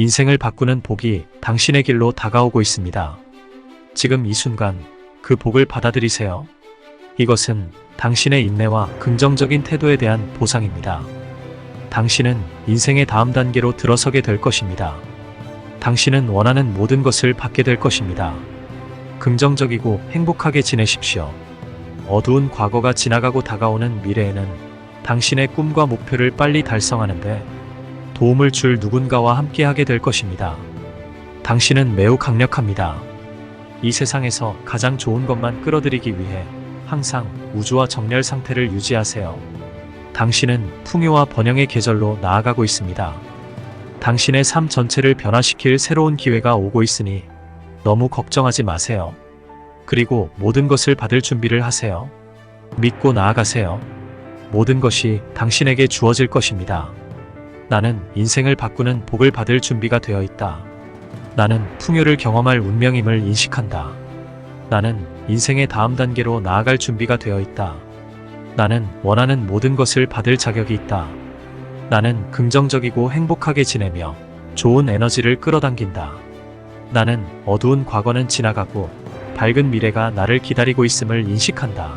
인생을 바꾸는 복이 당신의 길로 다가오고 있습니다. 지금 이 순간 그 복을 받아들이세요. 이것은 당신의 인내와 긍정적인 태도에 대한 보상입니다. 당신은 인생의 다음 단계로 들어서게 될 것입니다. 당신은 원하는 모든 것을 받게 될 것입니다. 긍정적이고 행복하게 지내십시오. 어두운 과거가 지나가고 다가오는 미래에는 당신의 꿈과 목표를 빨리 달성하는데 도움을 줄 누군가와 함께하게 될 것입니다. 당신은 매우 강력합니다. 이 세상에서 가장 좋은 것만 끌어들이기 위해 항상 우주와 정렬 상태를 유지하세요. 당신은 풍요와 번영의 계절로 나아가고 있습니다. 당신의 삶 전체를 변화시킬 새로운 기회가 오고 있으니 너무 걱정하지 마세요. 그리고 모든 것을 받을 준비를 하세요. 믿고 나아가세요. 모든 것이 당신에게 주어질 것입니다. 나는 인생을 바꾸는 복을 받을 준비가 되어 있다. 나는 풍요를 경험할 운명임을 인식한다. 나는 인생의 다음 단계로 나아갈 준비가 되어 있다. 나는 원하는 모든 것을 받을 자격이 있다. 나는 긍정적이고 행복하게 지내며 좋은 에너지를 끌어당긴다. 나는 어두운 과거는 지나가고 밝은 미래가 나를 기다리고 있음을 인식한다.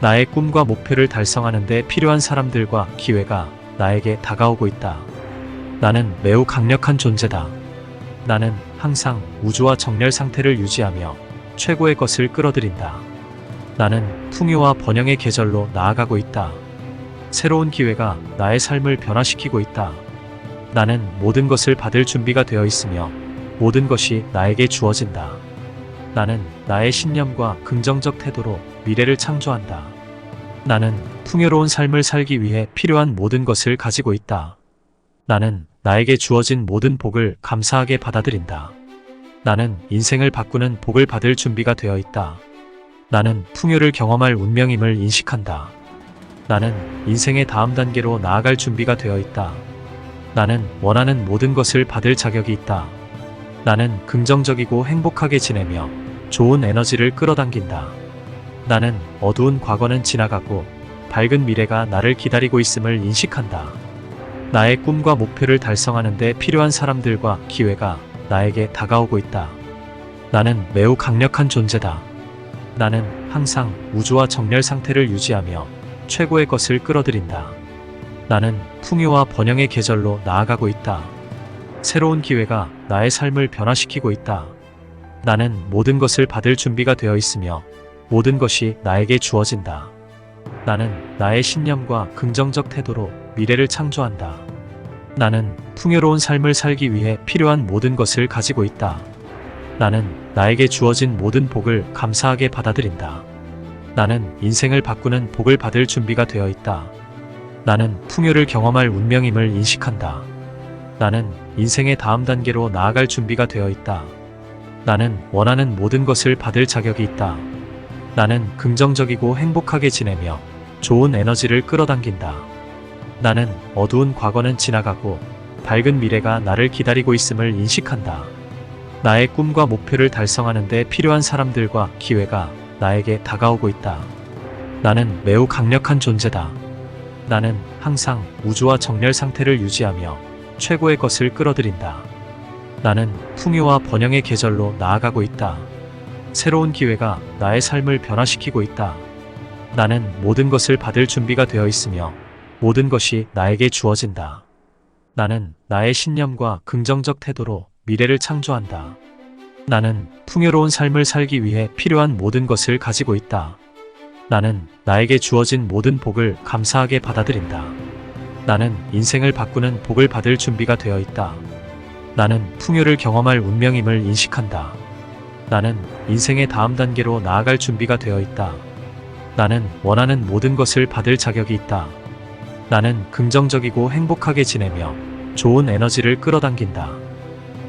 나의 꿈과 목표를 달성하는 데 필요한 사람들과 기회가 나에게 다가오고 있다. 나는 매우 강력한 존재다. 나는 항상 우주와 정렬 상태를 유지하며 최고의 것을 끌어들인다. 나는 풍요와 번영의 계절로 나아가고 있다. 새로운 기회가 나의 삶을 변화시키고 있다. 나는 모든 것을 받을 준비가 되어 있으며 모든 것이 나에게 주어진다. 나는 나의 신념과 긍정적 태도로 미래를 창조한다. 나는 풍요로운 삶을 살기 위해 필요한 모든 것을 가지고 있다. 나는 나에게 주어진 모든 복을 감사하게 받아들인다. 나는 인생을 바꾸는 복을 받을 준비가 되어 있다. 나는 풍요를 경험할 운명임을 인식한다. 나는 인생의 다음 단계로 나아갈 준비가 되어 있다. 나는 원하는 모든 것을 받을 자격이 있다. 나는 긍정적이고 행복하게 지내며 좋은 에너지를 끌어당긴다. 나는 어두운 과거는 지나가고 밝은 미래가 나를 기다리고 있음을 인식한다. 나의 꿈과 목표를 달성하는 데 필요한 사람들과 기회가 나에게 다가오고 있다. 나는 매우 강력한 존재다. 나는 항상 우주와 정렬 상태를 유지하며 최고의 것을 끌어들인다. 나는 풍요와 번영의 계절로 나아가고 있다. 새로운 기회가 나의 삶을 변화시키고 있다. 나는 모든 것을 받을 준비가 되어 있으며 모든 것이 나에게 주어진다. 나는 나의 신념과 긍정적 태도로 미래를 창조한다. 나는 풍요로운 삶을 살기 위해 필요한 모든 것을 가지고 있다. 나는 나에게 주어진 모든 복을 감사하게 받아들인다. 나는 인생을 바꾸는 복을 받을 준비가 되어 있다. 나는 풍요를 경험할 운명임을 인식한다. 나는 인생의 다음 단계로 나아갈 준비가 되어 있다. 나는 원하는 모든 것을 받을 자격이 있다. 나는 긍정적이고 행복하게 지내며 좋은 에너지를 끌어당긴다. 나는 어두운 과거는 지나가고 밝은 미래가 나를 기다리고 있음을 인식한다. 나의 꿈과 목표를 달성하는 데 필요한 사람들과 기회가 나에게 다가오고 있다. 나는 매우 강력한 존재다. 나는 항상 우주와 정렬 상태를 유지하며 최고의 것을 끌어들인다. 나는 풍요와 번영의 계절로 나아가고 있다. 새로운 기회가 나의 삶을 변화시키고 있다. 나는 모든 것을 받을 준비가 되어 있으며 모든 것이 나에게 주어진다. 나는 나의 신념과 긍정적 태도로 미래를 창조한다. 나는 풍요로운 삶을 살기 위해 필요한 모든 것을 가지고 있다. 나는 나에게 주어진 모든 복을 감사하게 받아들인다. 나는 인생을 바꾸는 복을 받을 준비가 되어 있다. 나는 풍요를 경험할 운명임을 인식한다. 나는 인생의 다음 단계로 나아갈 준비가 되어 있다. 나는 원하는 모든 것을 받을 자격이 있다. 나는 긍정적이고 행복하게 지내며 좋은 에너지를 끌어당긴다.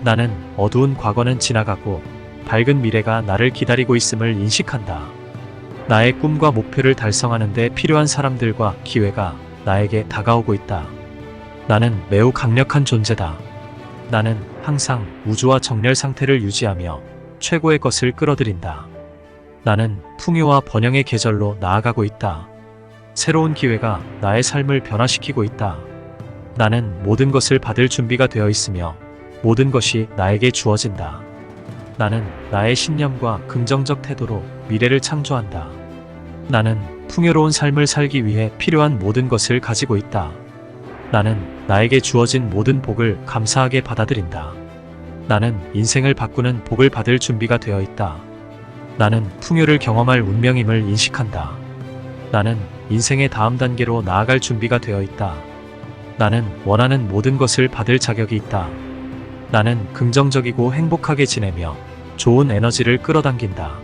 나는 어두운 과거는 지나가고 밝은 미래가 나를 기다리고 있음을 인식한다. 나의 꿈과 목표를 달성하는 데 필요한 사람들과 기회가 나에게 다가오고 있다. 나는 매우 강력한 존재다. 나는 항상 우주와 정렬 상태를 유지하며 최고의 것을 끌어들인다. 나는 풍요와 번영의 계절로 나아가고 있다. 새로운 기회가 나의 삶을 변화시키고 있다. 나는 모든 것을 받을 준비가 되어 있으며 모든 것이 나에게 주어진다. 나는 나의 신념과 긍정적 태도로 미래를 창조한다. 나는 풍요로운 삶을 살기 위해 필요한 모든 것을 가지고 있다. 나는 나에게 주어진 모든 복을 감사하게 받아들인다. 나는 인생을 바꾸는 복을 받을 준비가 되어 있다. 나는 풍요를 경험할 운명임을 인식한다. 나는 인생의 다음 단계로 나아갈 준비가 되어 있다. 나는 원하는 모든 것을 받을 자격이 있다. 나는 긍정적이고 행복하게 지내며 좋은 에너지를 끌어당긴다.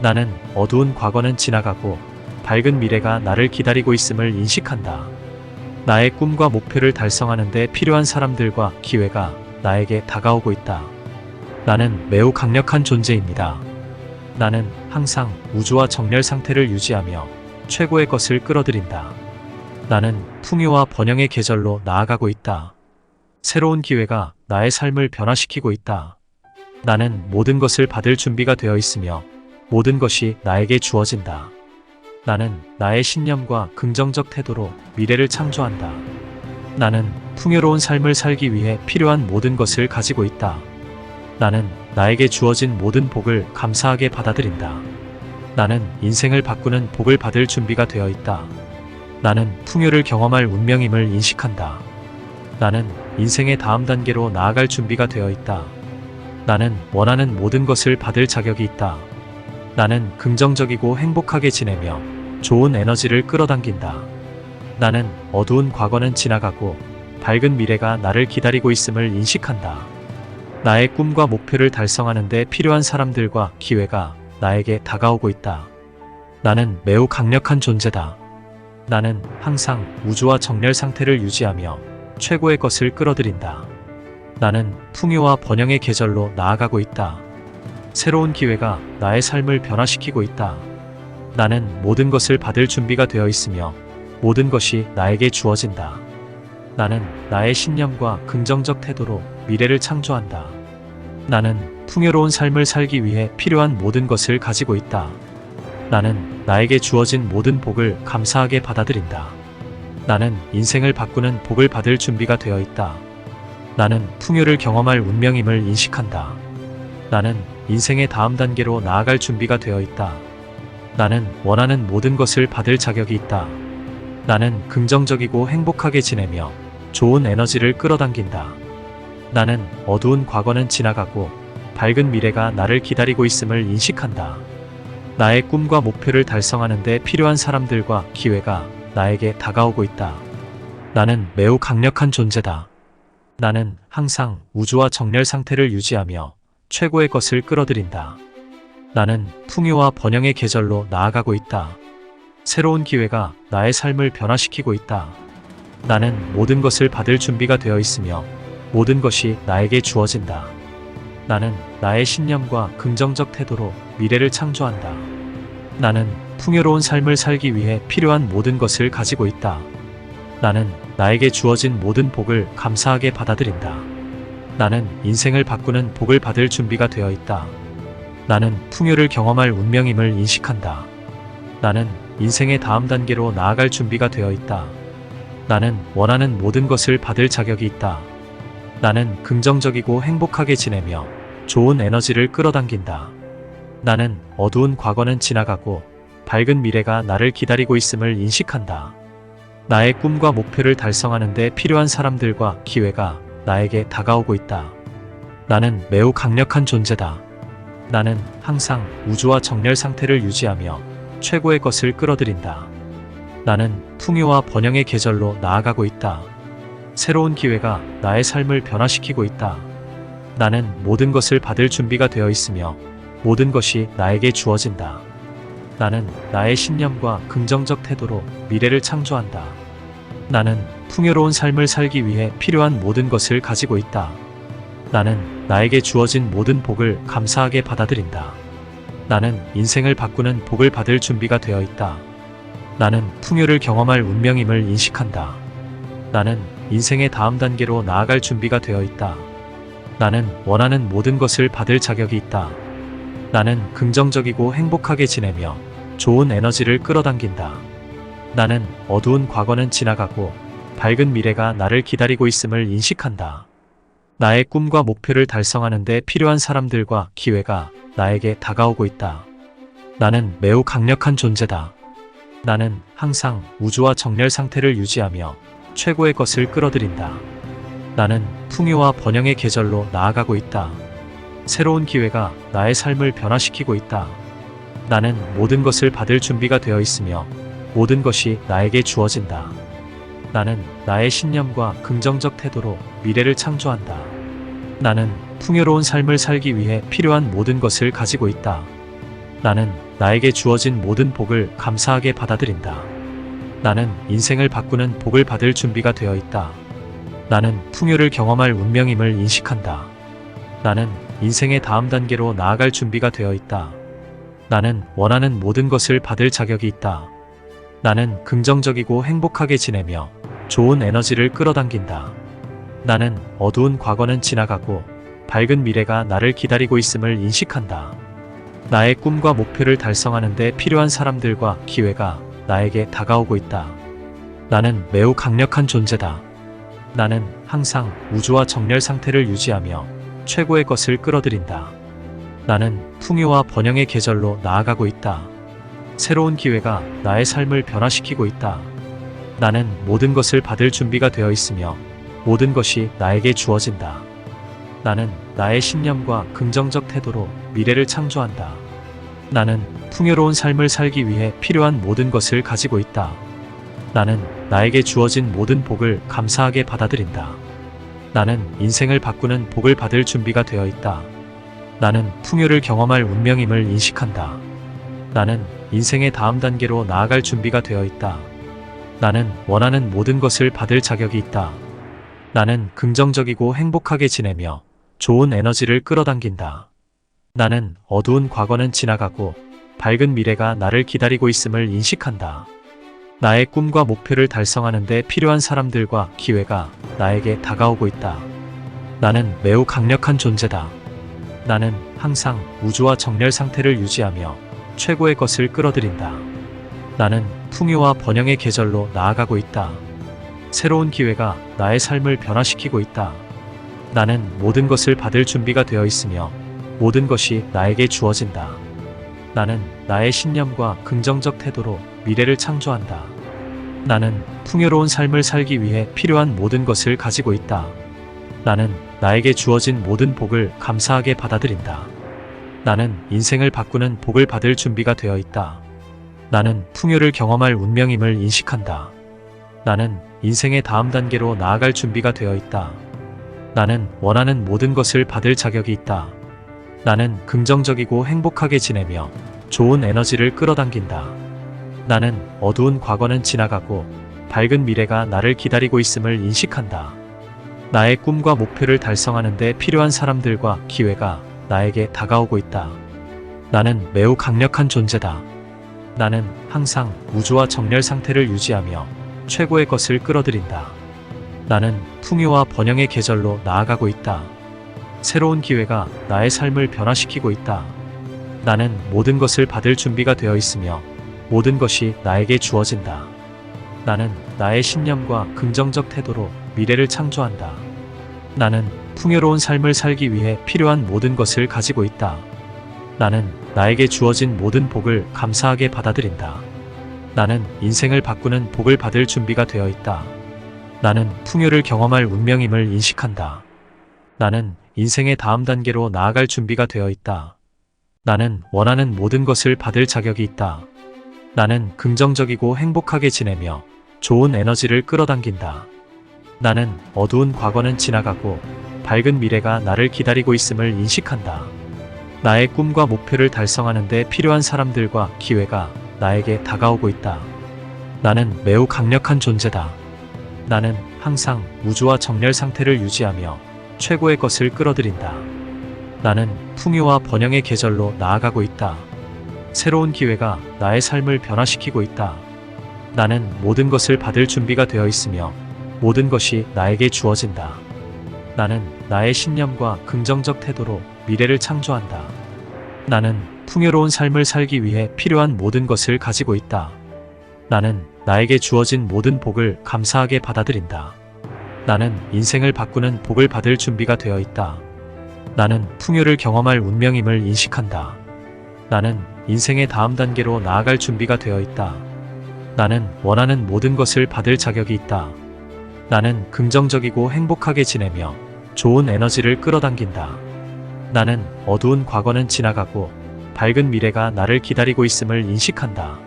나는 어두운 과거는 지나가고 밝은 미래가 나를 기다리고 있음을 인식한다. 나의 꿈과 목표를 달성하는 데 필요한 사람들과 기회가 나에게 다가오고 있다. 나는 매우 강력한 존재입니다. 나는 항상 우주와 정렬 상태를 유지하며 최고의 것을 끌어들인다. 나는 풍요와 번영의 계절로 나아가고 있다. 새로운 기회가 나의 삶을 변화시키고 있다. 나는 모든 것을 받을 준비가 되어 있으며 모든 것이 나에게 주어진다. 나는 나의 신념과 긍정적 태도로 미래를 창조한다. 나는 풍요로운 삶을 살기 위해 필요한 모든 것을 가지고 있다. 나는 나에게 주어진 모든 복을 감사하게 받아들인다. 나는 인생을 바꾸는 복을 받을 준비가 되어 있다. 나는 풍요를 경험할 운명임을 인식한다. 나는 인생의 다음 단계로 나아갈 준비가 되어 있다. 나는 원하는 모든 것을 받을 자격이 있다. 나는 긍정적이고 행복하게 지내며 좋은 에너지를 끌어당긴다. 나는 어두운 과거는 지나가고 밝은 미래가 나를 기다리고 있음을 인식한다. 나의 꿈과 목표를 달성하는 데 필요한 사람들과 기회가 나에게 다가오고 있다. 나는 매우 강력한 존재다. 나는 항상 우주와 정렬 상태를 유지하며 최고의 것을 끌어들인다. 나는 풍요와 번영의 계절로 나아가고 있다. 새로운 기회가 나의 삶을 변화시키고 있다. 나는 모든 것을 받을 준비가 되어 있으며 모든 것이 나에게 주어진다. 나는 나의 신념과 긍정적 태도로 미래를 창조한다. 나는 풍요로운 삶을 살기 위해 필요한 모든 것을 가지고 있다. 나는 나에게 주어진 모든 복을 감사하게 받아들인다. 나는 인생을 바꾸는 복을 받을 준비가 되어 있다. 나는 풍요를 경험할 운명임을 인식한다. 나는 인생의 다음 단계로 나아갈 준비가 되어 있다. 나는 원하는 모든 것을 받을 자격이 있다. 나는 긍정적이고 행복하게 지내며 좋은 에너지를 끌어당긴다. 나는 어두운 과거는 지나가고 밝은 미래가 나를 기다리고 있음을 인식한다. 나의 꿈과 목표를 달성하는 데 필요한 사람들과 기회가 나에게 다가오고 있다. 나는 매우 강력한 존재다. 나는 항상 우주와 정렬 상태를 유지하며 최고의 것을 끌어들인다. 나는 풍요와 번영의 계절로 나아가고 있다. 새로운 기회가 나의 삶을 변화시키고 있다. 나는 모든 것을 받을 준비가 되어 있으며 모든 것이 나에게 주어진다. 나는 나의 신념과 긍정적 태도로 미래를 창조한다. 나는 풍요로운 삶을 살기 위해 필요한 모든 것을 가지고 있다. 나는 나에게 주어진 모든 복을 감사하게 받아들인다. 나는 인생을 바꾸는 복을 받을 준비가 되어 있다. 나는 풍요를 경험할 운명임을 인식한다. 나는 인생의 다음 단계로 나아갈 준비가 되어 있다. 나는 원하는 모든 것을 받을 자격이 있다. 나는 긍정적이고 행복하게 지내며 좋은 에너지를 끌어당긴다. 나는 어두운 과거는 지나가고 밝은 미래가 나를 기다리고 있음을 인식한다. 나의 꿈과 목표를 달성하는 데 필요한 사람들과 기회가 나에게 다가오고 있다. 나는 매우 강력한 존재다. 나는 항상 우주와 정렬 상태를 유지하며 최고의 것을 끌어들인다. 나는 풍요와 번영의 계절로 나아가고 있다. 새로운 기회가 나의 삶을 변화시키고 있다. 나는 모든 것을 받을 준비가 되어 있으며 모든 것이 나에게 주어진다. 나는 나의 신념과 긍정적 태도로 미래를 창조한다. 나는 풍요로운 삶을 살기 위해 필요한 모든 것을 가지고 있다. 나는 나에게 주어진 모든 복을 감사하게 받아들인다. 나는 인생을 바꾸는 복을 받을 준비가 되어 있다. 나는 풍요를 경험할 운명임을 인식한다. 나는 인생의 다음 단계로 나아갈 준비가 되어 있다. 나는 원하는 모든 것을 받을 자격이 있다. 나는 긍정적이고 행복하게 지내며 좋은 에너지를 끌어당긴다. 나는 어두운 과거는 지나가고 밝은 미래가 나를 기다리고 있음을 인식한다. 나의 꿈과 목표를 달성하는 데 필요한 사람들과 기회가 나에게 다가오고 있다. 나는 매우 강력한 존재다. 나는 항상 우주와 정렬 상태를 유지하며 최고의 것을 끌어들인다. 나는 풍요와 번영의 계절로 나아가고 있다. 새로운 기회가 나의 삶을 변화시키고 있다. 나는 모든 것을 받을 준비가 되어 있으며 모든 것이 나에게 주어진다. 나는 나의 신념과 긍정적 태도로 미래를 창조한다. 나는 풍요로운 삶을 살기 위해 필요한 모든 것을 가지고 있다. 나는 나에게 주어진 모든 복을 감사하게 받아들인다. 나는 인생을 바꾸는 복을 받을 준비가 되어 있다. 나는 풍요를 경험할 운명임을 인식한다. 나는 인생의 다음 단계로 나아갈 준비가 되어 있다. 나는 원하는 모든 것을 받을 자격이 있다. 나는 긍정적이고 행복하게 지내며 좋은 에너지를 끌어당긴다. 나는 어두운 과거는 지나가고 밝은 미래가 나를 기다리고 있음을 인식한다. 나의 꿈과 목표를 달성하는 데 필요한 사람들과 기회가 나에게 다가오고 있다. 나는 매우 강력한 존재다. 나는 항상 우주와 정렬 상태를 유지하며 최고의 것을 끌어들인다. 나는 풍요와 번영의 계절로 나아가고 있다. 새로운 기회가 나의 삶을 변화시키고 있다. 나는 모든 것을 받을 준비가 되어 있으며 모든 것이 나에게 주어진다. 나는 나의 신념과 긍정적 태도로 미래를 창조한다. 나는 풍요로운 삶을 살기 위해 필요한 모든 것을 가지고 있다. 나는 나에게 주어진 모든 복을 감사하게 받아들인다. 나는 인생을 바꾸는 복을 받을 준비가 되어 있다. 나는 풍요를 경험할 운명임을 인식한다. 나는 인생의 다음 단계로 나아갈 준비가 되어 있다. 나는 원하는 모든 것을 받을 자격이 있다. 나는 긍정적이고 행복하게 지내며 좋은 에너지를 끌어당긴다. 나는 어두운 과거는 지나가고 밝은 미래가 나를 기다리고 있음을 인식한다. 나의 꿈과 목표를 달성하는 데 필요한 사람들과 기회가 나에게 다가오고 있다. 나는 매우 강력한 존재다. 나는 항상 우주와 정렬 상태를 유지하며 최고의 것을 끌어들인다. 나는 풍요와 번영의 계절로 나아가고 있다. 새로운 기회가 나의 삶을 변화시키고 있다. 나는 모든 것을 받을 준비가 되어 있으며 모든 것이 나에게 주어진다. 나는 나의 신념과 긍정적 태도로 미래를 창조한다. 나는 풍요로운 삶을 살기 위해 필요한 모든 것을 가지고 있다. 나는 나에게 주어진 모든 복을 감사하게 받아들인다. 나는 인생을 바꾸는 복을 받을 준비가 되어 있다. 나는 풍요를 경험할 운명임을 인식한다. 나는 인생의 다음 단계로 나아갈 준비가 되어 있다. 나는 원하는 모든 것을 받을 자격이 있다. 나는 긍정적이고 행복하게 지내며 좋은 에너지를 끌어당긴다. 나는 어두운 과거는 지나가고 밝은 미래가 나를 기다리고 있음을 인식한다. 나의 꿈과 목표를 달성하는 데 필요한 사람들과 기회가 나에게 다가오고 있다. 나는 매우 강력한 존재다. 나는 항상 우주와 정렬 상태를 유지하며 최고의 것을 끌어들인다. 나는 풍요와 번영의 계절로 나아가고 있다. 새로운 기회가 나의 삶을 변화시키고 있다. 나는 모든 것을 받을 준비가 되어 있으며 모든 것이 나에게 주어진다. 나는 나의 신념과 긍정적 태도로 미래를 창조한다. 나는 풍요로운 삶을 살기 위해 필요한 모든 것을 가지고 있다. 나는 나에게 주어진 모든 복을 감사하게 받아들인다. 나는 인생을 바꾸는 복을 받을 준비가 되어 있다. 나는 풍요를 경험할 운명임을 인식한다. 나는 인생의 다음 단계로 나아갈 준비가 되어 있다. 나는 원하는 모든 것을 받을 자격이 있다. 나는 긍정적이고 행복하게 지내며 좋은 에너지를 끌어당긴다. 나는 어두운 과거는 지나가고 밝은 미래가 나를 기다리고 있음을 인식한다. 나의 꿈과 목표를 달성하는 데 필요한 사람들과 기회가 나에게 다가오고 있다. 나는 매우 강력한 존재다. 나는 항상 우주와 정렬 상태를 유지하며 최고의 것을 끌어들인다. 나는 풍요와 번영의 계절로 나아가고 있다. 새로운 기회가 나의 삶을 변화시키고 있다. 나는 모든 것을 받을 준비가 되어 있으며 모든 것이 나에게 주어진다. 나는 나의 신념과 긍정적 태도로 미래를 창조한다. 나는 풍요로운 삶을 살기 위해 필요한 모든 것을 가지고 있다. 나는 나에게 주어진 모든 복을 감사하게 받아들인다. 나는 인생을 바꾸는 복을 받을 준비가 되어 있다. 나는 풍요를 경험할 운명임을 인식한다. 나는 인생의 다음 단계로 나아갈 준비가 되어 있다. 나는 원하는 모든 것을 받을 자격이 있다. 나는 긍정적이고 행복하게 지내며 좋은 에너지를 끌어당긴다. 나는 어두운 과거는 지나가고 밝은 미래가 나를 기다리고 있음을 인식한다.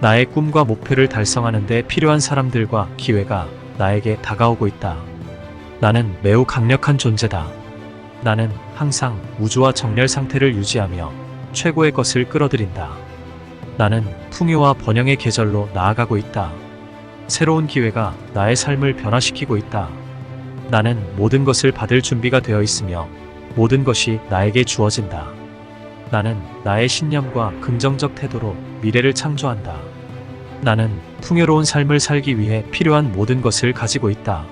나의 꿈과 목표를 달성하는 데 필요한 사람들과 기회가 나에게 다가오고 있다. 나는 매우 강력한 존재다. 나는 항상 우주와 정렬 상태를 유지하며 최고의 것을 끌어들인다. 나는 풍요와 번영의 계절로 나아가고 있다. 새로운 기회가 나의 삶을 변화시키고 있다. 나는 모든 것을 받을 준비가 되어 있으며 모든 것이 나에게 주어진다. 나는 나의 신념과 긍정적 태도로 미래를 창조한다. 나는 풍요로운 삶을 살기 위해 필요한 모든 것을 가지고 있다.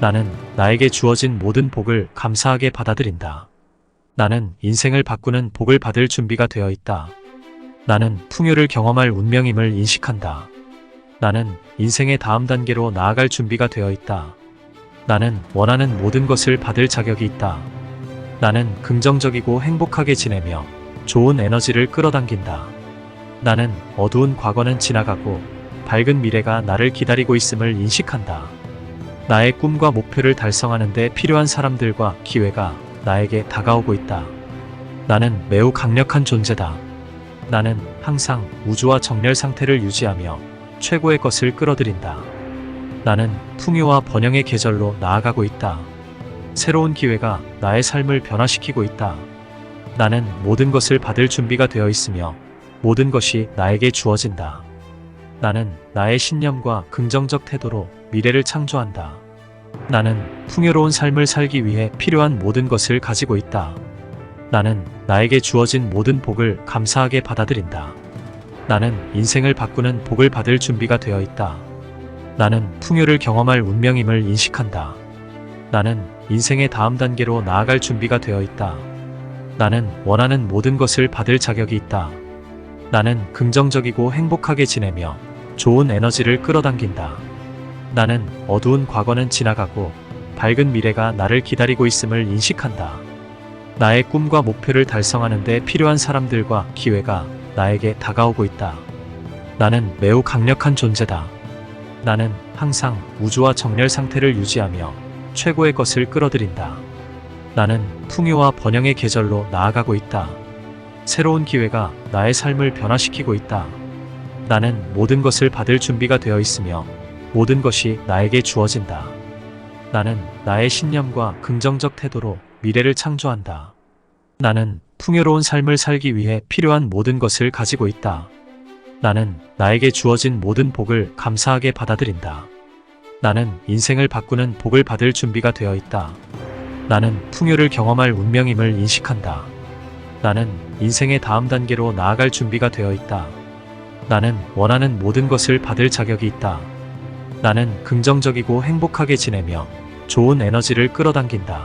나는 나에게 주어진 모든 복을 감사하게 받아들인다. 나는 인생을 바꾸는 복을 받을 준비가 되어 있다. 나는 풍요를 경험할 운명임을 인식한다. 나는 인생의 다음 단계로 나아갈 준비가 되어 있다. 나는 원하는 모든 것을 받을 자격이 있다. 나는 긍정적이고 행복하게 지내며 좋은 에너지를 끌어당긴다. 나는 어두운 과거는 지나가고 밝은 미래가 나를 기다리고 있음을 인식한다. 나의 꿈과 목표를 달성하는 데 필요한 사람들과 기회가 나에게 다가오고 있다. 나는 매우 강력한 존재다. 나는 항상 우주와 정렬 상태를 유지하며 최고의 것을 끌어들인다. 나는 풍요와 번영의 계절로 나아가고 있다. 새로운 기회가 나의 삶을 변화시키고 있다. 나는 모든 것을 받을 준비가 되어 있으며 모든 것이 나에게 주어진다. 나는 나의 신념과 긍정적 태도로 미래를 창조한다. 나는 풍요로운 삶을 살기 위해 필요한 모든 것을 가지고 있다. 나는 나에게 주어진 모든 복을 감사하게 받아들인다. 나는 인생을 바꾸는 복을 받을 준비가 되어 있다. 나는 풍요를 경험할 운명임을 인식한다. 나는 인생의 다음 단계로 나아갈 준비가 되어 있다. 나는 원하는 모든 것을 받을 자격이 있다. 나는 긍정적이고 행복하게 지내며 좋은 에너지를 끌어당긴다. 나는 어두운 과거는 지나가고 밝은 미래가 나를 기다리고 있음을 인식한다. 나의 꿈과 목표를 달성하는 데 필요한 사람들과 기회가 나에게 다가오고 있다. 나는 매우 강력한 존재다. 나는 항상 우주와 정렬 상태를 유지하며 최고의 것을 끌어들인다. 나는 풍요와 번영의 계절로 나아가고 있다. 새로운 기회가 나의 삶을 변화시키고 있다. 나는 모든 것을 받을 준비가 되어 있으며 모든 것이 나에게 주어진다. 나는 나의 신념과 긍정적 태도로 미래를 창조한다. 나는 풍요로운 삶을 살기 위해 필요한 모든 것을 가지고 있다. 나는 나에게 주어진 모든 복을 감사하게 받아들인다. 나는 인생을 바꾸는 복을 받을 준비가 되어 있다. 나는 풍요를 경험할 운명임을 인식한다. 나는 인생의 다음 단계로 나아갈 준비가 되어 있다. 나는 원하는 모든 것을 받을 자격이 있다. 나는 긍정적이고 행복하게 지내며 좋은 에너지를 끌어당긴다.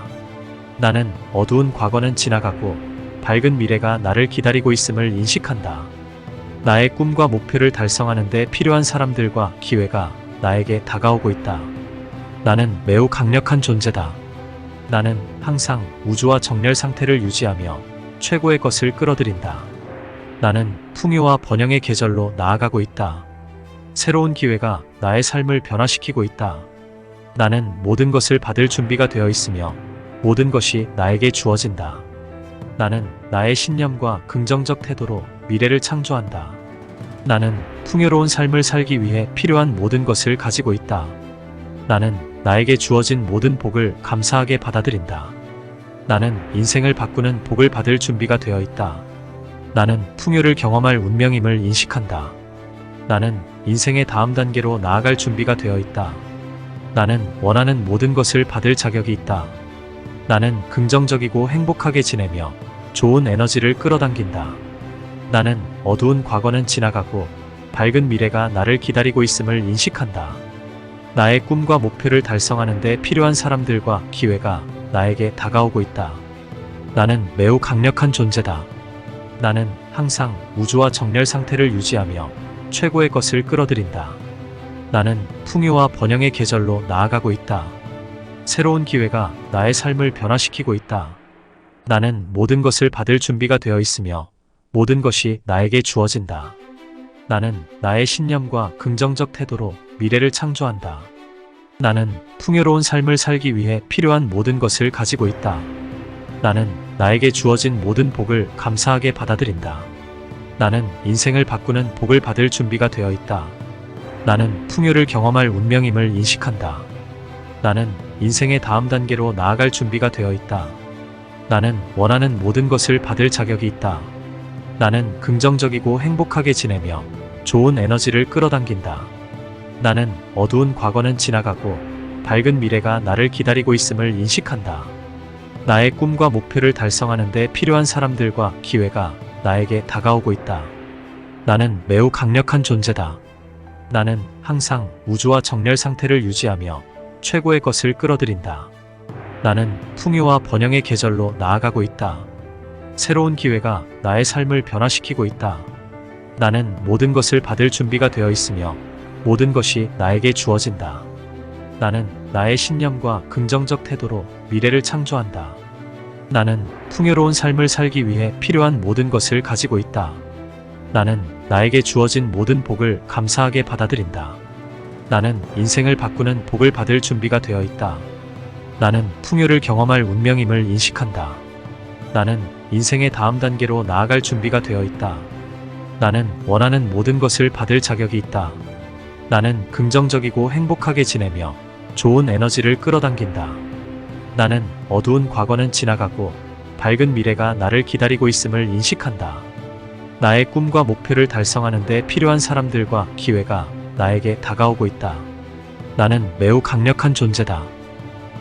나는 어두운 과거는 지나가고 밝은 미래가 나를 기다리고 있음을 인식한다. 나의 꿈과 목표를 달성하는 데 필요한 사람들과 기회가 나에게 다가오고 있다. 나는 매우 강력한 존재다. 나는 항상 우주와 정렬 상태를 유지하며 최고의 것을 끌어들인다. 나는 풍요와 번영의 계절로 나아가고 있다. 새로운 기회가 나의 삶을 변화시키고 있다. 나는 모든 것을 받을 준비가 되어 있으며 모든 것이 나에게 주어진다. 나는 나의 신념과 긍정적 태도로 미래를 창조한다. 나는 풍요로운 삶을 살기 위해 필요한 모든 것을 가지고 있다. 나는 나에게 주어진 모든 복을 감사하게 받아들인다. 나는 인생을 바꾸는 복을 받을 준비가 되어 있다. 나는 풍요를 경험할 운명임을 인식한다. 나는 인생의 다음 단계로 나아갈 준비가 되어 있다. 나는 원하는 모든 것을 받을 자격이 있다. 나는 긍정적이고 행복하게 지내며 좋은 에너지를 끌어당긴다. 나는 어두운 과거는 지나가고 밝은 미래가 나를 기다리고 있음을 인식한다. 나의 꿈과 목표를 달성하는 데 필요한 사람들과 기회가 나에게 다가오고 있다. 나는 매우 강력한 존재다. 나는 항상 우주와 정렬 상태를 유지하며 최고의 것을 끌어들인다. 나는 풍요와 번영의 계절로 나아가고 있다. 새로운 기회가 나의 삶을 변화시키고 있다. 나는 모든 것을 받을 준비가 되어 있으며 모든 것이 나에게 주어진다. 나는 나의 신념과 긍정적 태도로 미래를 창조한다. 나는 풍요로운 삶을 살기 위해 필요한 모든 것을 가지고 있다. 나는 나에게 주어진 모든 복을 감사하게 받아들인다. 나는 인생을 바꾸는 복을 받을 준비가 되어 있다. 나는 풍요를 경험할 운명임을 인식한다. 나는 인생의 다음 단계로 나아갈 준비가 되어 있다. 나는 원하는 모든 것을 받을 자격이 있다. 나는 긍정적이고 행복하게 지내며 좋은 에너지를 끌어당긴다. 나는 어두운 과거는 지나가고 밝은 미래가 나를 기다리고 있음을 인식한다. 나의 꿈과 목표를 달성하는 데 필요한 사람들과 기회가 나에게 다가오고 있다. 나는 매우 강력한 존재다. 나는 항상 우주와 정렬 상태를 유지하며 최고의 것을 끌어들인다. 나는 풍요와 번영의 계절로 나아가고 있다. 새로운 기회가 나의 삶을 변화시키고 있다. 나는 모든 것을 받을 준비가 되어 있으며 모든 것이 나에게 주어진다. 나는 나의 신념과 긍정적 태도로 미래를 창조한다. 나는 풍요로운 삶을 살기 위해 필요한 모든 것을 가지고 있다. 나는 나에게 주어진 모든 복을 감사하게 받아들인다. 나는 인생을 바꾸는 복을 받을 준비가 되어 있다. 나는 풍요를 경험할 운명임을 인식한다. 나는 인생의 다음 단계로 나아갈 준비가 되어 있다. 나는 원하는 모든 것을 받을 자격이 있다. 나는 긍정적이고 행복하게 지내며 좋은 에너지를 끌어당긴다. 나는 어두운 과거는 지나가고 밝은 미래가 나를 기다리고 있음을 인식한다. 나의 꿈과 목표를 달성하는 데 필요한 사람들과 기회가 나에게 다가오고 있다. 나는 매우 강력한 존재다.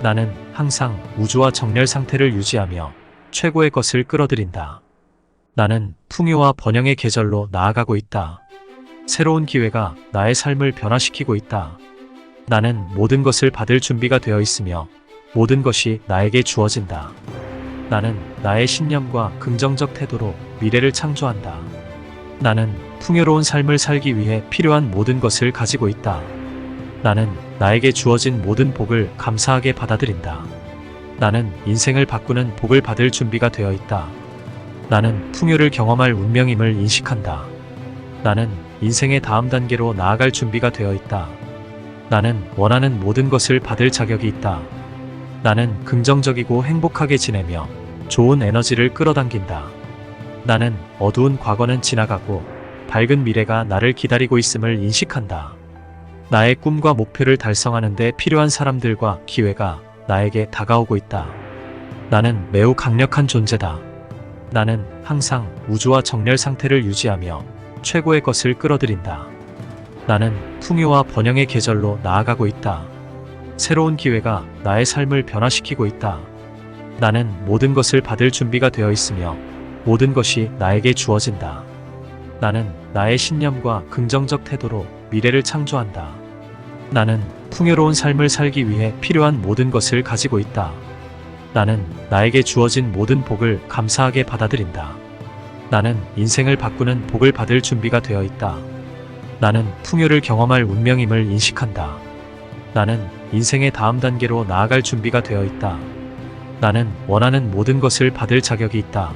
나는 항상 우주와 정렬 상태를 유지하며 최고의 것을 끌어들인다. 나는 풍요와 번영의 계절로 나아가고 있다. 새로운 기회가 나의 삶을 변화시키고 있다. 나는 모든 것을 받을 준비가 되어 있으며 모든 것이 나에게 주어진다. 나는 나의 신념과 긍정적 태도로 미래를 창조한다. 나는 풍요로운 삶을 살기 위해 필요한 모든 것을 가지고 있다. 나는 나에게 주어진 모든 복을 감사하게 받아들인다. 나는 인생을 바꾸는 복을 받을 준비가 되어 있다. 나는 풍요를 경험할 운명임을 인식한다. 나는 인생의 다음 단계로 나아갈 준비가 되어 있다. 나는 원하는 모든 것을 받을 자격이 있다. 나는 긍정적이고 행복하게 지내며 좋은 에너지를 끌어당긴다. 나는 어두운 과거는 지나가고 밝은 미래가 나를 기다리고 있음을 인식한다. 나의 꿈과 목표를 달성하는 데 필요한 사람들과 기회가 나에게 다가오고 있다. 나는 매우 강력한 존재다. 나는 항상 우주와 정렬 상태를 유지하며 최고의 것을 끌어들인다. 나는 풍요와 번영의 계절로 나아가고 있다. 새로운 기회가 나의 삶을 변화시키고 있다. 나는 모든 것을 받을 준비가 되어 있으며 모든 것이 나에게 주어진다. 나는 나의 신념과 긍정적 태도로 미래를 창조한다. 나는 풍요로운 삶을 살기 위해 필요한 모든 것을 가지고 있다. 나는 나에게 주어진 모든 복을 감사하게 받아들인다. 나는 인생을 바꾸는 복을 받을 준비가 되어 있다. 나는 풍요를 경험할 운명임을 인식한다. 나는 인생의 다음 단계로 나아갈 준비가 되어 있다. 나는 원하는 모든 것을 받을 자격이 있다.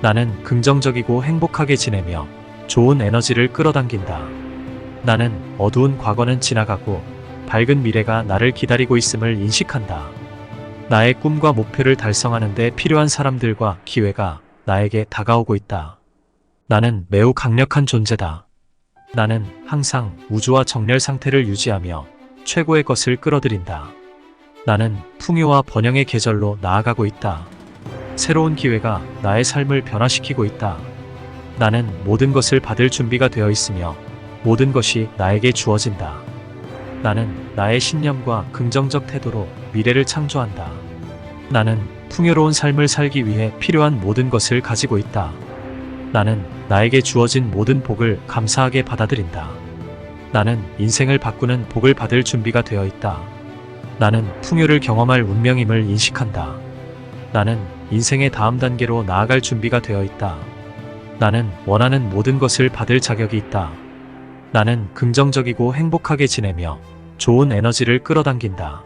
나는 긍정적이고 행복하게 지내며 좋은 에너지를 끌어당긴다. 나는 어두운 과거는 지나가고 밝은 미래가 나를 기다리고 있음을 인식한다. 나의 꿈과 목표를 달성하는 데 필요한 사람들과 기회가 나에게 다가오고 있다. 나는 매우 강력한 존재다. 나는 항상 우주와 정렬 상태를 유지하며 최고의 것을 끌어들인다. 나는 풍요와 번영의 계절로 나아가고 있다. 새로운 기회가 나의 삶을 변화시키고 있다. 나는 모든 것을 받을 준비가 되어 있으며 모든 것이 나에게 주어진다. 나는 나의 신념과 긍정적 태도로 미래를 창조한다. 나는 풍요로운 삶을 살기 위해 필요한 모든 것을 가지고 있다. 나는 나에게 주어진 모든 복을 감사하게 받아들인다. 나는 인생을 바꾸는 복을 받을 준비가 되어 있다. 나는 풍요를 경험할 운명임을 인식한다. 나는 인생의 다음 단계로 나아갈 준비가 되어 있다. 나는 원하는 모든 것을 받을 자격이 있다. 나는 긍정적이고 행복하게 지내며 좋은 에너지를 끌어당긴다.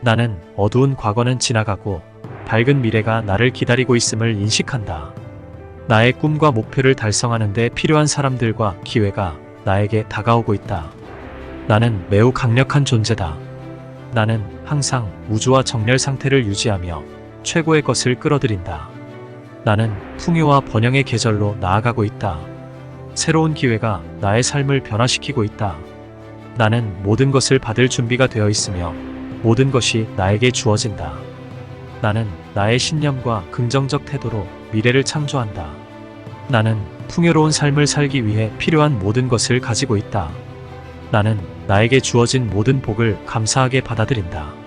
나는 어두운 과거는 지나가고 밝은 미래가 나를 기다리고 있음을 인식한다. 나의 꿈과 목표를 달성하는데 필요한 사람들과 기회가 나에게 다가오고 있다. 나는 매우 강력한 존재다. 나는 항상 우주와 정렬 상태를 유지하며 최고의 것을 끌어들인다. 나는 풍요와 번영의 계절로 나아가고 있다. 새로운 기회가 나의 삶을 변화시키고 있다. 나는 모든 것을 받을 준비가 되어 있으며 모든 것이 나에게 주어진다. 나는 나의 신념과 긍정적 태도로 미래를 창조한다. 나는 풍요로운 삶을 살기 위해 필요한 모든 것을 가지고 있다. 나는 나에게 주어진 모든 복을 감사하게 받아들인다.